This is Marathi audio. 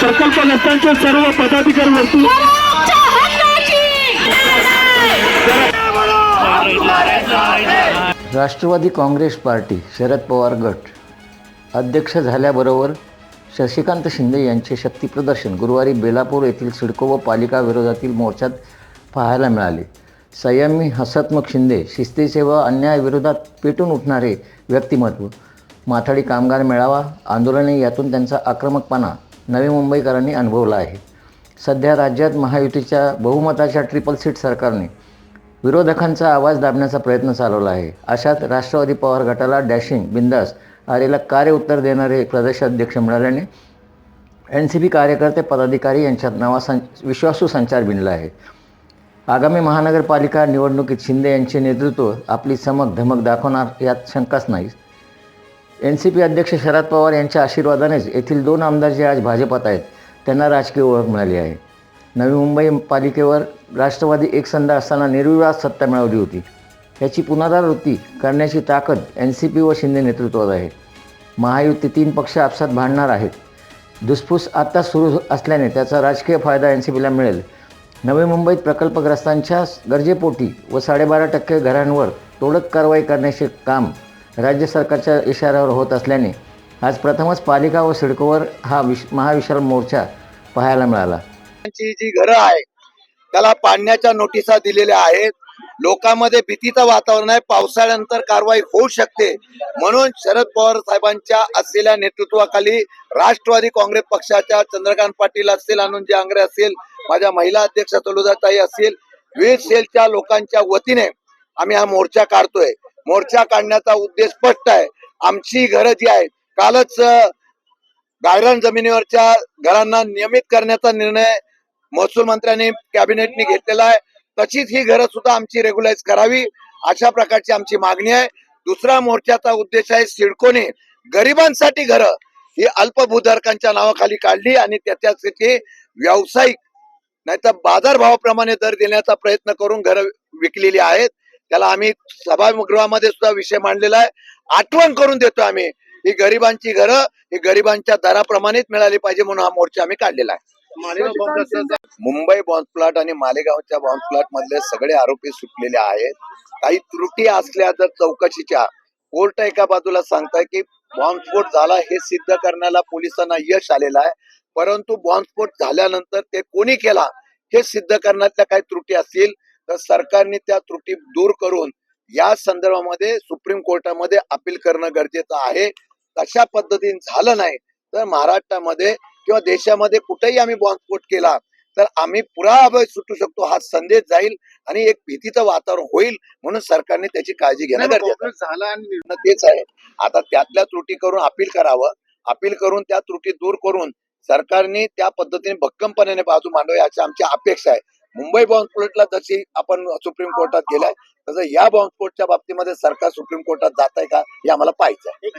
संकल्पनांचे सर्व पदाधिकारी वर्तुळ राष्ट्रवादी काँग्रेस पार्टी शरद पवार गट अध्यक्ष झाल्याबरोबर शशिकांत शिंदे यांचे शक्तीप्रदर्शन गुरुवारी बेलापूर येथील सिडको व पालिका विरोधातील मोर्चात पाहायला मिळाले. संयमी हसतमुख शिंदे शिस्तीचे व अन्यायाविरोधात पेटून उठणारे व्यक्तिमत्व. माथाडी कामगार मेळावा आंदोलने यातून त्यांचा आक्रमकपणा नवी मुंबईकरांनी अनुभवला आहे. सध्या राज्यात महायुतीच्या बहुमताच्या ट्रिपल सीट सरकारने विरोधकांचा आवाज दाबण्याचा प्रयत्न चालवला आहे. अशात राष्ट्रवादी पवार गटाला डॅशिंग बिंदास आरेला कार्य उत्तर देणारे प्रदेशाध्यक्ष मिळाल्याने एन सी पी कार्यकर्ते पदाधिकारी यांच्यात नवा सं विश्वासू संचार बिनला आहे. आगामी महानगरपालिका निवडणुकीत शिंदे यांचे नेतृत्व आपली चमक धमक दाखवणार यात शंकाच नाही. एन सी पी अध्यक्ष शरद पवार यांच्या आशीर्वादानेच येथील दोन आमदार जे आज भाजपात आहेत त्यांना राजकीय ओळख मिळाली आहे. नवी मुंबई पालिकेवर राष्ट्रवादी एकसंध असताना निर्विवाद सत्ता मिळवली होती. याची पुनरावृत्ती करण्याची ताकद एन सी पी व शिंदे नेतृत्वात आहे. महायुती तीन पक्ष आपसात भांडणार आहेत. धुसफूस आत्ता सुरू असल्याने त्याचा राजकीय फायदा एन सी पीला मिळेल. नवी मुंबईत प्रकल्पग्रस्तांच्या गरजेपोटी व साडेबारा टक्के घरांवर तोडक कारवाई करण्याचे काम राज्य सरकारच्या इशाऱ्यावर होत असल्याने आज प्रथमच पालिका व सिडकोवर हा विश महाविशाल मोर्चा पाहायला मिळाला. जी घरं आहे त्याला पाडण्याच्या नोटिसा दिलेल्या आहेत. लोकांमध्ये भीतीचं वातावरण आहे. पावसाळ्यानंतर कारवाई होऊ शकते. म्हणून शरद पवार साहेबांच्या असलेल्या नेतृत्वाखाली राष्ट्रवादी काँग्रेस पक्षाच्या चंद्रकांत पाटील असतील अनुजय आंग्रे असतील माझ्या महिला अध्यक्ष तलुदाताई असतील विविध सेलच्या लोकांच्या वतीने आम्ही हा मोर्चा काढतोय. मोर्चा काढण्याचा उद्देश स्पष्ट आहे. आमची घरं जी आहेत कालच अं, गायरान जमिनीवरच्या घरांना नियमित करण्याचा निर्णय महसूल मंत्र्यांनी कॅबिनेटने घेतलेला आहे. तशीच ही घरं सुद्धा आमची रेग्युलाइज करावी अशा प्रकारची आमची मागणी आहे. दुसरा मोर्चाचा उद्देश आहे सिडकोने. गरिबांसाठी घरं ही अल्पभूधारकांच्या नावाखाली काढली आणि त्याच्यासाठी व्यावसायिक नाहीतर बाजारभावाप्रमाणे दर देण्याचा प्रयत्न करून घरं विकलेली आहेत. त्याला आम्ही सभागृहामध्ये सुद्धा विषय मांडलेला आहे. आठवण करून देतो आम्ही. ही गरिबांची घरं ही गरिबांच्या दराप्रमाणेच मिळाली पाहिजे म्हणून हा मोर्चा आम्ही काढलेला आहे. मुंबई बॉम्ब प्लॉट आणि मालेगावच्या बॉम्ब प्लॉट मधले सगळे आरोपी सुटलेले आहेत. काही त्रुटी असल्या जर चौकशीच्या. कोर्ट एका बाजूला सांगताय की बॉम्बस्फोट झाला हे सिद्ध करण्याला पोलिसांना यश आलेलं आहे. परंतु बॉम्बस्फोट झाल्यानंतर ते कोणी केला हे सिद्ध करण्यातल्या काही त्रुटी असतील तर सरकारने त्या त्रुटी दूर करून या संदर्भामध्ये सुप्रीम कोर्टामध्ये अपील करणं गरजेचं आहे. तशा पद्धतीने झालं नाही तर महाराष्ट्रामध्ये किंवा देशामध्ये कुठेही आम्ही बॉम्बस्फोट केला तर आम्ही पुरा अभय सुटू शकतो हा संदेश जाईल आणि एक भीतीचं वातावरण होईल म्हणून सरकारने त्याची काळजी घेणं गरजेचं. झाला आणि तेच आहे. आता त्यातल्या त्रुटी करून अपील करावं अपील करून त्या त्रुटी दूर करून सरकारने त्या पद्धतीने भक्कमपणे बाजू मांडावी अशी आमची अपेक्षा आहे. मुंबई बॉम्बस्फोटला जशी आपण सुप्रीम कोर्टात गेलाय तसं या बॉम्बस्फोटच्या बाबतीमध्ये सरकार सुप्रीम कोर्टात जात आहे का हे आम्हाला पाहायचं आहे